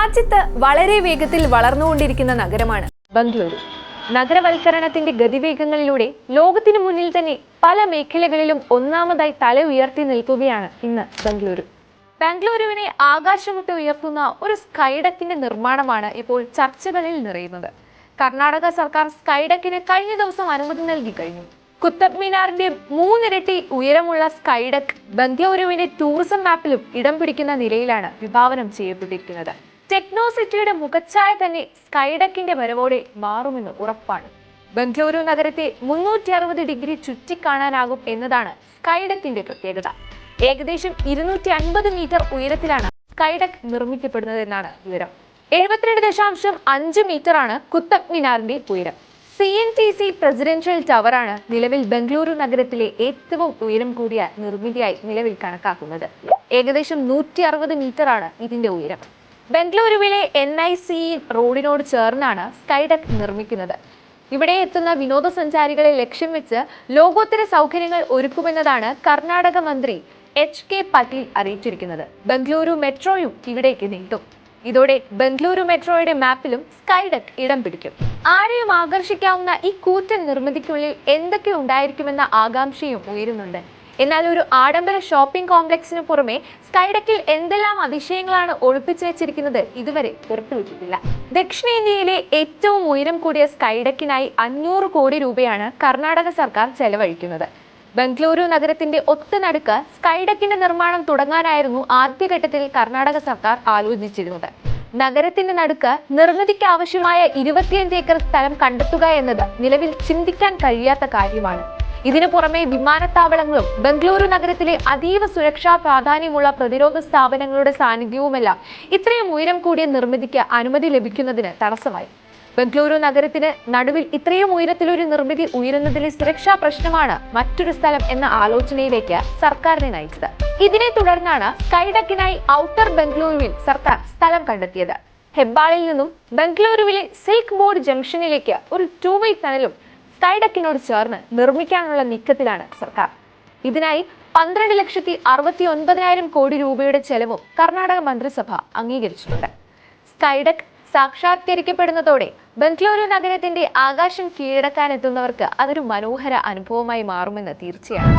രാജ്യത്ത് വളരെ വേഗത്തിൽ വളർന്നുകൊണ്ടിരിക്കുന്ന നഗരമാണ് ബംഗളൂരു. നഗരവൽക്കരണത്തിന്റെ ഗതിവേഗങ്ങളിലൂടെ ലോകത്തിനു മുന്നിൽ തന്നെ പല മേഖലകളിലും ഒന്നാമതായി തല ഉയർത്തി നിൽക്കുകയാണ് ഇന്ന് ബംഗളൂരു. ബംഗളൂരുവിനെ ആകാശമുട്ട് ഉയർത്തുന്ന ഒരു സ്കൈഡക്കിന്റെ നിർമ്മാണമാണ് ഇപ്പോൾ ചർച്ചകളിൽ നിറയുന്നത്. കർണാടക സർക്കാർ സ്കൈഡക്കിന് കഴിഞ്ഞ ദിവസം അനുമതി നൽകി കഴിഞ്ഞു. കുത്തബ് മിനാറിന്റെ മൂന്നിരട്ടി ഉയരമുള്ള സ്കൈഡക്ക് ബംഗളൂരുവിന്റെ ടൂറിസം മാപ്പിലും ഇടം പിടിക്കുന്ന നിലയിലാണ് വിഭാവനം ചെയ്യപ്പെട്ടിരിക്കുന്നത്. ടെക്നോ സിറ്റിയുടെ മുഖച്ഛായ തന്നെ സ്കൈഡക്കിന്റെ വരവോടെ മാറുമെന്ന് ഉറപ്പാണ്. ബംഗളൂരു നഗരത്തെ മുന്നൂറ്റി അറുപത് ഡിഗ്രി ചുറ്റിക്കാണാനാകും എന്നതാണ് സ്കൈഡക്കിന്റെ പ്രത്യേകത. ഏകദേശം ഇരുന്നൂറ്റി അൻപത് മീറ്റർ ഉയരത്തിലാണ് സ്കൈഡക്ക് നിർമ്മിക്കപ്പെടുന്നത് എന്നാണ് വിവരം. എഴുപത്തിരണ്ട് ദശാംശം അഞ്ച് മീറ്ററാണ് കുത്തബ് മിനാറിന്റെ ഉയരം. C N T C presidential ടവറാണ് നിലവിൽ ബംഗളൂരു നഗരത്തിലെ ഏറ്റവും ഉയരം കൂടിയ നിർമ്മിതിയായി നിലവിൽ കണക്കാക്കുന്നത്. ഏകദേശം നൂറ്റി അറുപത് ആണ് ഇതിന്റെ ഉയരം. ബംഗളൂരുവിലെ എൻ ഐ സി റോഡിനോട് ചേർന്നാണ് സ്കൈഡക്ക് നിർമ്മിക്കുന്നത്. ഇവിടെ എത്തുന്ന വിനോദസഞ്ചാരികളെ ലക്ഷ്യം വെച്ച് ലോകോത്തര സൗകര്യങ്ങൾ ഒരുക്കുമെന്നതാണ് കർണാടക മന്ത്രി എച്ച് കെ പട്ടീൽ അറിയിച്ചിരിക്കുന്നത്. ബംഗളൂരു മെട്രോയും ഇവിടേക്ക് നീട്ടും. ഇതോടെ ബംഗളൂരു മെട്രോയുടെ മാപ്പിലും സ്കൈഡക് ഇടം പിടിക്കും. ആരെയും ആകർഷിക്കാവുന്ന ഈ കൂറ്റൻ നിർമ്മിതിക്കുള്ളിൽ എന്തൊക്കെ ഉണ്ടായിരിക്കുമെന്ന ആകാംക്ഷയും ഉയരുന്നുണ്ട്. എന്നാൽ ഒരു ആഡംബര ഷോപ്പിംഗ് കോംപ്ലക്സിന് പുറമെ സ്കൈഡക്കിൽ എന്തെല്ലാം അതിശയങ്ങളാണ് ഒളിപ്പിച്ചു വെച്ചിരിക്കുന്നത് ഇതുവരെ പുറത്തുവിട്ടിട്ടില്ല ദക്ഷിണേന്ത്യയിലെ ഏറ്റവും ഉയരം കൂടിയ സ്കൈഡക്കിനായി അഞ്ഞൂറ് കോടി രൂപയാണ് കർണാടക സർക്കാർ ചെലവഴിക്കുന്നത്. ബംഗളൂരു നഗരത്തിന്റെ ഒത്തനടുക്ക് സ്കൈഡക്കിന്റെ നിർമ്മാണം തുടങ്ങാനായിരുന്നു ആദ്യഘട്ടത്തിൽ കർണാടക സർക്കാർ ആലോചിച്ചിരുന്നത്. നഗരത്തിന്റെ നടുക്ക് നിർമ്മിതിക്ക് ആവശ്യമായ ഇരുപത്തിയഞ്ച് ഏക്കർ സ്ഥലം കണ്ടെത്തുക എന്നത് നിലവിൽ ചിന്തിക്കാൻ കഴിയാത്ത കാര്യമാണ്. ഇതിനു പുറമെ വിമാനത്താവളങ്ങളും ബംഗളൂരു നഗരത്തിലെ അതീവ സുരക്ഷാ പ്രാധാന്യമുള്ള പ്രതിരോധ സ്ഥാപനങ്ങളുടെ സാന്നിധ്യവുമെല്ലാം ഇത്രയും ഉയരം കൂടിയ നിർമ്മിതിക്ക് അനുമതി ലഭിക്കുന്നതിന് തടസ്സമായി. ബംഗളൂരു നഗരത്തിന് നടുവിൽ ഇത്രയും ഉയരത്തിലൊരു നിർമ്മിതി ഉയരുന്നതിലെ സുരക്ഷാ പ്രശ്നമാണ് മറ്റൊരു സ്ഥലം എന്ന ആലോചനയിലേക്ക് സർക്കാരിനെ നയിച്ചത്. ഇതിനെ തുടർന്നാണ് സ്കൈഡക്കിനായി ഔട്ടർ ബംഗളൂരുവിൽ സർക്കാർ സ്ഥലം കണ്ടെത്തിയത്. ഹെബ്ബാളിൽ നിന്നും ബംഗളൂരുവിലെ സിൽക്ക് ബോർഡ് ജംഗ്ഷനിലേക്ക് ഒരു ടൂ വേ ടണലും സ്കൈഡക്കിനോട് ചേർന്ന് നിർമ്മിക്കാനുള്ള നീക്കത്തിലാണ് സർക്കാർ. ഇതിനായി പന്ത്രണ്ട് ലക്ഷത്തി അറുപത്തി ഒൻപതിനായിരം കോടി രൂപയുടെ ചെലവും കർണാടക മന്ത്രിസഭ അംഗീകരിച്ചിട്ടുണ്ട്. സ്കൈഡക് സാക്ഷാത്കരിക്കപ്പെടുന്നതോടെ ബംഗളൂരു നഗരത്തിന്റെ ആകാശം കീഴടക്കാൻ എത്തുന്നവർക്ക് അതൊരു മനോഹര അനുഭവമായി മാറുമെന്ന് തീർച്ചയാണ്.